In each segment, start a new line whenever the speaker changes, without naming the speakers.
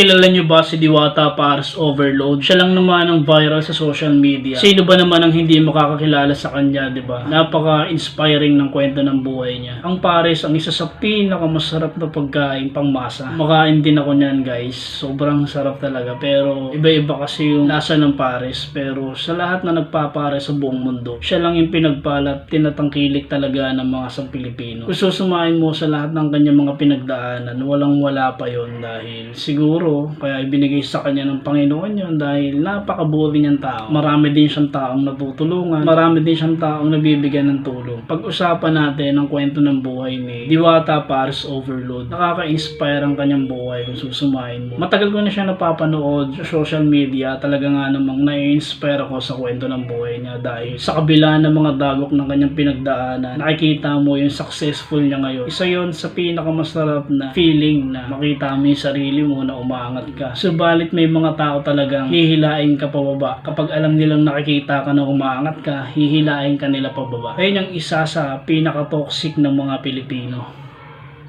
Kilala niyo ba si Diwata Paris Overload? Siya lang naman ang viral sa social media. Sino ba naman ang hindi makakakilala sa kanya, di ba? Napaka-inspiring ng kwento ng buhay niya. Ang Paris ang isa sa pinakamasarap na pagkain pangmasa. Makain din ako niyan, guys. Sobrang sarap talaga. Pero iba-iba kasi yung lasa ng Paris. Pero sa lahat na nagpapares sa buong mundo, siya lang yung pinagpalat, tinatangkilik talaga ng mga sang Pilipino. Kung susumain mo sa lahat ng kanyang mga pinagdaanan, walang wala pa yon dahil siguro kaya ibinigay sa kanya ng Panginoon yon dahil napakabuti niyang tao. Marami din siyang taong natutulungan, marami din siyang taong nabibigyan ng tulong. Pag-usapan natin ang kwento ng buhay ni Diwata Paris Overload. Nakaka-inspire ang kanyang buhay kung susumain mo. Matagal ko na siya napapanood sa social media. Talaga nga namang na-inspire ako sa kwento ng buhay niya dahil sa kabila ng mga dagok ng kanyang pinagdaanan, nakikita mo yung successful niya ngayon. Isa yon sa pinakamasarap na feeling na makita mo yung sarili mo na umaangat ka. Subalit may mga tao talagang hihilain ka pababa. Kapag alam nilang nakikita ka na umaangat ka, hihilain ka nila pababa. Ayun yung isa sa pinaka-toxic ng mga Pilipino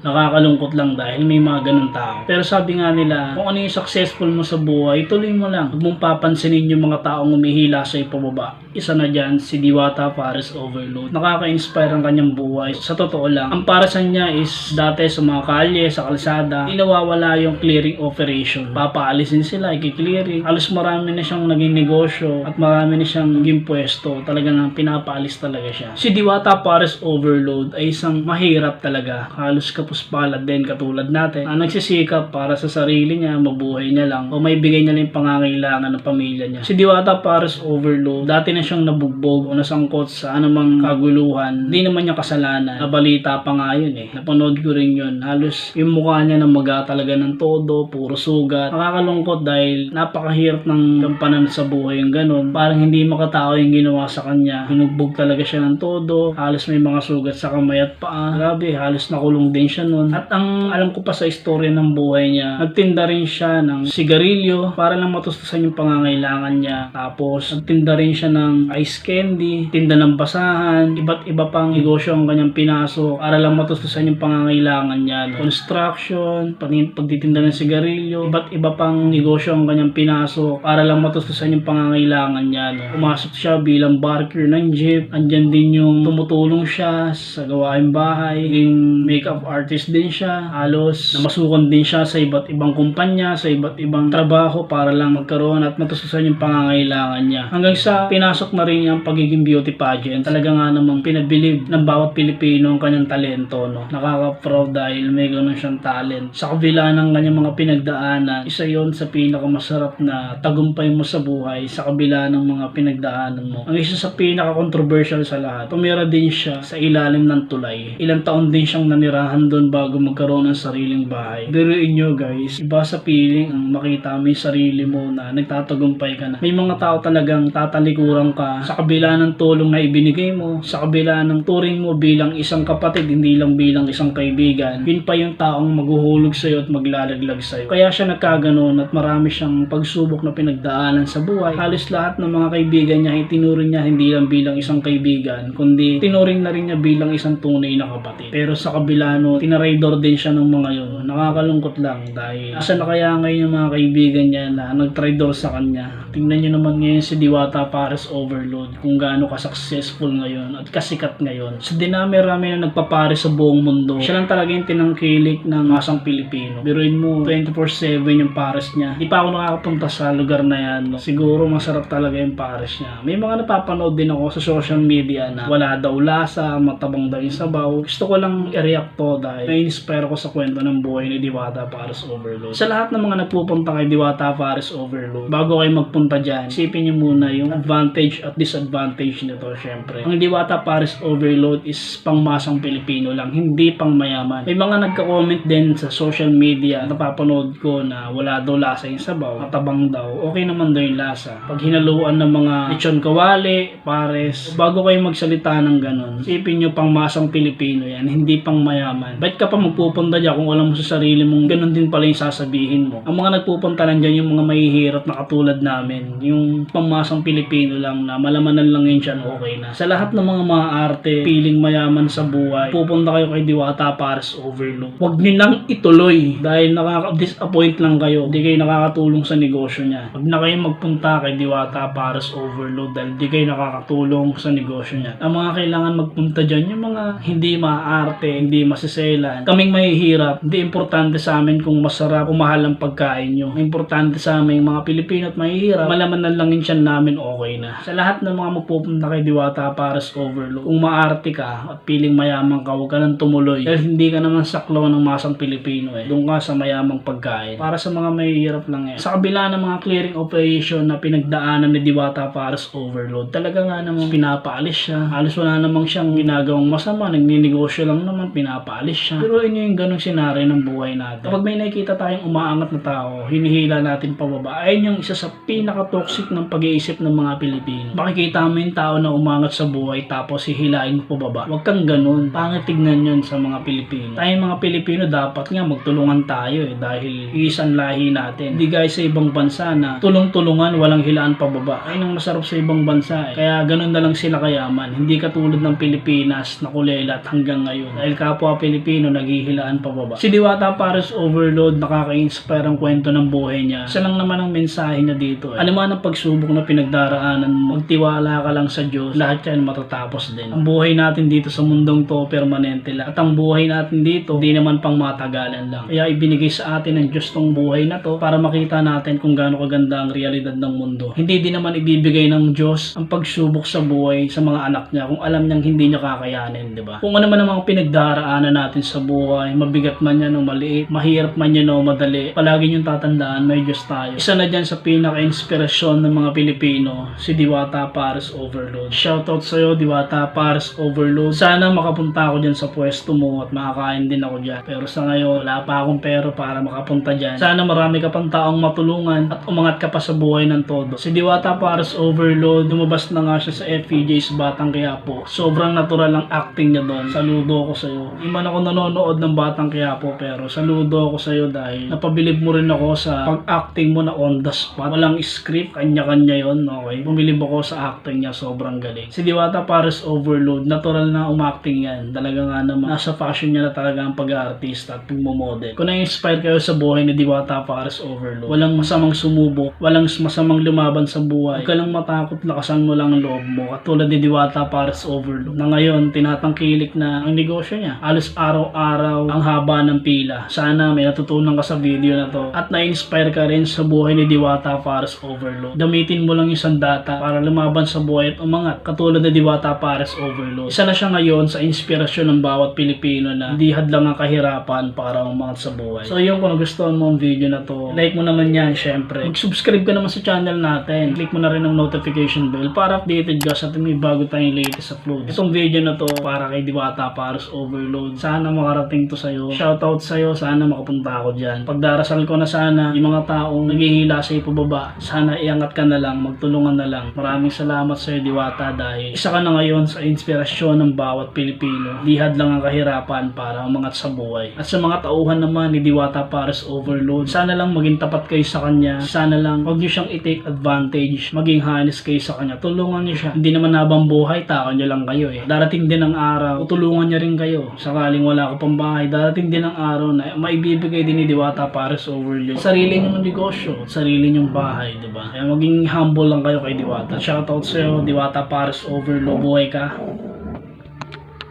nakakalungkot lang dahil may mga ganun tao. Pero sabi nga nila, kung ano yung successful mo sa buhay, tuloy mo lang. Huwag mong papansinin yung mga taong umihila sa ipababa. Isa na dyan, si Diwata Paris Overload. Nakaka-inspire ang kanyang buhay. Sa totoo lang, ang parasan niya is dati sa mga kalye, sa kalsada, hindi nawawala yung clearing operation. Papaalisin sila, ikiklearing. Halos marami na siyang naging negosyo at marami na siyang naging pwesto. Talagang pinapaalis talaga siya. Si Diwata Paris Overload ay isang mahirap talaga. Halos kapos palad din katulad natin. Ang nagsisikap para sa sarili niya, mabuhay niya lang o may bigay niya lang pangangailangan ng pamilya niya. Si Diwata Paris Overload, dati na siyang nabugbog o nasangkot sa anumang kaguluhan. Hindi naman niya kasalanan. Nabalita pa nga yun eh. Napanood ko rin yun. Halos yung mukha niya na maga talaga ng todo, puro sugat. Nakakalungkot dahil napakahirap ng gampanan sa buhay yung ganun. Parang hindi makatao yung ginawa sa kanya. Hinugbog talaga siya ng todo. Halos may mga sugat sa kamay at paa. Grabe, halos nakulong din siya nun. At ang alam ko pa sa istorya ng buhay niya, nagtinda rin siya ng sigarilyo para lang matustusan yung pangangailangan niya. Tapos, nagtinda rin siya ng ice candy, tinda ng basahan, iba't iba pang negosyo ang kanyang pinasok para lang matustusan yung pangangailangan niya. Construction, pagtitinda ng sigarilyo, iba't iba pang negosyo ang kanyang pinasok para lang matustusan yung pangangailangan niya. Pumasok siya bilang barker ng jeep. Andyan din yung tumutulong siya sa gawain bahay. Yung makeup artist din siya. Halos namasukan din siya sa iba't ibang kumpanya, sa iba't ibang trabaho para lang magkaroon at matustusan yung pangangailangan niya. Hanggang sa pinasok na rin niya ang pagiging beauty pageant. Talaga nga namang pinabilib ng bawat Pilipino ang kanyang talento. No? Nakaka-proud dahil may ganun siyang talent. Sa kabila ng kanyang mga pinagdaanan, isa yon sa pinakamasarap na tagumpay mo sa buhay sa kabila ng mga pinagdaanan mo. Ang isa sa pinaka-controversial sa lahat, tumira din siya sa ilalim ng tulay. Ilang taon din siyang nanirahan doon bago magkaroon ng sariling bahay. Biruin nyo guys, iba sa feeling ang makita mo yung sarili mo na nagtatagumpay ka na. May mga tao talagang tatalikuran ka sa kabila ng tulong na ibinigay mo, sa kabila ng turing mo bilang isang kapatid, hindi lang bilang isang kaibigan. Yun pa yung taong maghuhulog sa'yo at maglalaglag sa'yo. Kaya siya nagkaganon at marami siyang pagsubok na pinagdaanan sa buhay. Halos lahat ng mga kaibigan niya, itinuring niya hindi lang bilang isang kaibigan, kundi tinuring na rin niya bilang isang tunay na kapatid. Pero sa kabila no, tinaraydor din siya ng mga yun. Nakakalungkot lang dahil asa na kaya ngayon yung mga kaibigan niya na nagtraidor sa kanya. Tingnan niyo naman ngayon si Diwata Paris Overload kung gaano ka-successful ngayon at kasikat ngayon. Sa dinami-rami na nagpapare sa buong mundo, siya lang talaga yung tinangkilik ng masang Pilipino. Biruin mo, 24-7 yung pares niya. Di pa ako nakakapunta sa lugar na yan. No? Siguro masarap talaga yung pares niya. May mga napapanood din ako sa social media na wala daw lasa, matabang daw yung sabaw. Gusto ko lang i-react to dahil na-inspire ko sa kwento ng buhay ni Diwata Paris Overload. Sa lahat ng mga nagpupunta kay Diwata Paris Overload, bago kayo magpunta dyan, isipin niyo muna yung advantage at disadvantage nito syempre. Ang Diwata Paris Overload is pangmasang Pilipino lang, hindi pang mayaman. May mga nagka-comment din sa social media, napapanood ko na wala daw lasa yung sabaw, matabang daw. Okay naman daw yung lasa. Pag hinaluan ng mga lechon kawali, pares, bago kayo magsalita ng ganun, isipin nyo pang masang Pilipino yan, hindi pang mayaman. Ba't ka pa magpupunta dyan kung alam mo sa sarili mong ganun din pala yung sasabihin mo? Ang mga nagpupunta lang dyan yung mga mahihirap na katulad namin. Yung pamasang Pilipino lang na malamanan lang yun siya okay na. Sa lahat ng mga mga arte, feeling mayaman sa buhay, pupunta kayo kay Diwata Paris Overload. Huwag nyo lang ituloy dahil nakaka-disappoint lang kayo. Hindi kayo nakakatulong sa negosyo niya. Huwag na kayo magpunta kay Diwata Paris Overload dahil hindi kayo nakakatulong sa negosyo niya. Ang mga kailangan magpunta dyan, yung mga hindi maaarte, hindi masiselan. Kaming mahihirap, hindi importante sa amin kung masarap o mahal ang pagkain nyo. Importante sa amin, mga Pilipino at mahihirap, malaman na lang yung tiyan namin okay na. Sa lahat ng mga magpupunta kay Diwata Paris Overload, kung maarte ka at piling mayaman ka, huwag ka nang tumuloy. Dahil hindi ka naman saklaw ng masang Pilipino eh. Doon ka sa mayamang pagkain. Para sa mga mahihirap lang eh. Sa kabila ng mga clearing operation na pinagdaanan ni Diwata Paris Overload, talaga nga namang pinapaalis siya. Halos wala namang siyang ginagawang masama. Nagninegosyo lang naman, pinapaalis siya. Pero yun yung ganong senaryo ng buhay natin. Kapag may nakikita tayong umaangat na tao, hinihila natin pababa, ayun yung isa sa pinaka-toxic ng pag-iisip ng mga Pilipino. Makikita mo yung tao na umangat sa buhay tapos hihilain mo pababa. Huwag kang ganun. Pangit tignan yun sa mga Pilipino. Tayong mga Pilipino dapat nga magtulungan tayo eh dahil iisan lahi natin. Hindi guys sa ibang bansa na tulong-tulungan walang hilaan pababa. Ayun ang masarap sa ibang bansa eh. Kaya ganun na lang sila kayaman. Hindi katulad ng Pilipinas na kulelat hanggang ngayon. Dahil kapwa Pilipino naghihilaan pababa. Si Diwata Paris Overload nakaka-inspire ang kwento ng buhay niya. Isa lang naman ang mensahe niya dito eh. Alam mo ang pagsubok na pinagdaraanan mo, magtiwala ka lang sa Diyos, lahat yan matatapos din. Ang buhay natin dito sa mundong to permanente lang. At ang buhay natin dito, di naman pang matagalan lang. Kaya ibinigay sa atin ng Diyos tong buhay na to para makita natin kung gaano kaganda ang realidad ng mundo. Hindi din naman ibibigay ng Diyos ang pagsubok sa buhay sa mga anak niya kung alam niyang hindi niya kakayanin, di ba? Kung ano man ang mga pinagdaraanan natin sa buhay, mabigat man yan o maliit, mahirap man yan o madali, palagi niyong tatandaan, may Diyos tayo. Isa na dyan sa pinaka-inspirasyon ng mga Pilipino, si Diwata Paris Overload. Shoutout sa'yo, Diwata Paris Overload. Sana makapunta ako dyan sa pwesto mo at makakain din ako dyan. Pero sa ngayon, wala pa akong pero para makapunta dyan. Sana marami ka pang taong matulungan at umangat ka pa sa buhay ng todo. Si Diwata Paris Overload, lumabas na nga siya sa FPJ's Batang Quiapo. Sobrang natural ang acting niya doon. Saludo ako sa'yo. Hindi man ako nanonood ng Batang Quiapo pero saludo ako sa'yo dahil napabilib mo rin ako sa pag-acting mo na on the spot. Walang script, kanya-kanya yon okay? Bumilib ako sa acting niya, sobrang galing. Si Diwata Paris Overload, natural na umacting yan. Talaga nga naman, nasa fashion niya na talaga ang pag-artista at pagmamodel. Kung na-inspire kayo sa buhay ni Diwata Paris Overload, walang masamang sumubok, walang masamang lumaban sa buhay. Huwag ka lang matakot, lakasan mo lang ang loob mo. Katulad ni Diwata Paris Overload, na ngayon, tinatangkilik na ang negosyo niya. Alos araw-araw ang haba ng pila. Sana may natutunan ka sa video na to at na-inspire ka rin sa buhay ni Diwata Paris Overload. Gamitin mo lang yung sandata para lumaban sa buhay at umangat. Katulad ni Diwata Paris Overload. Isa na siya ngayon sa inspirasyon ng bawat Pilipino na hindi hadlang ang kahirapan para umangat sa buhay. So yun kung nagustuhan mo ang video na to, like mo naman yan syempre. Mag-subscribe ka naman sa channel natin. Click mo na rin ang notification bell para updated ka sa may bago tayong latest upload. Itong video na to para kay Diwata Paris Overload. Sana makarating to sa'yo. Shoutout sa'yo. Sana makapunta ako dyan. Pagdarasal ko na sana yung mga taong naghihila sa ipababa. Sana iangat ka na lang. Magtulungan na lang. Maraming salamat sa'yo Diwata dahil isa ka na ngayon sa inspirasyon ng bawat Pilipino. Lihad lang ang kahirapan para umangat sa buhay. At sa mga tauhan naman ni Diwata Paris Overload, sana lang maging tapat kayo sa kanya. Sana lang huwag niyo siyang i-take advantage. Maging honest kayo sa kanya. Tulungan niyo siya. Hindi naman habang buhay, tao niyo lang kayo eh. Darating din ang araw, tutulungan niya rin kayo. Sakaling wala ka pang bahay, darating din ang araw na maibibigay din ni Diwata Paris Overload. Sarili niyong negosyo, sarili niyong bahay, di ba? Kaya maging humble lang kayo kay Diwata. Shoutout sa'yo, Diwata Paris Overload. Buhay ka.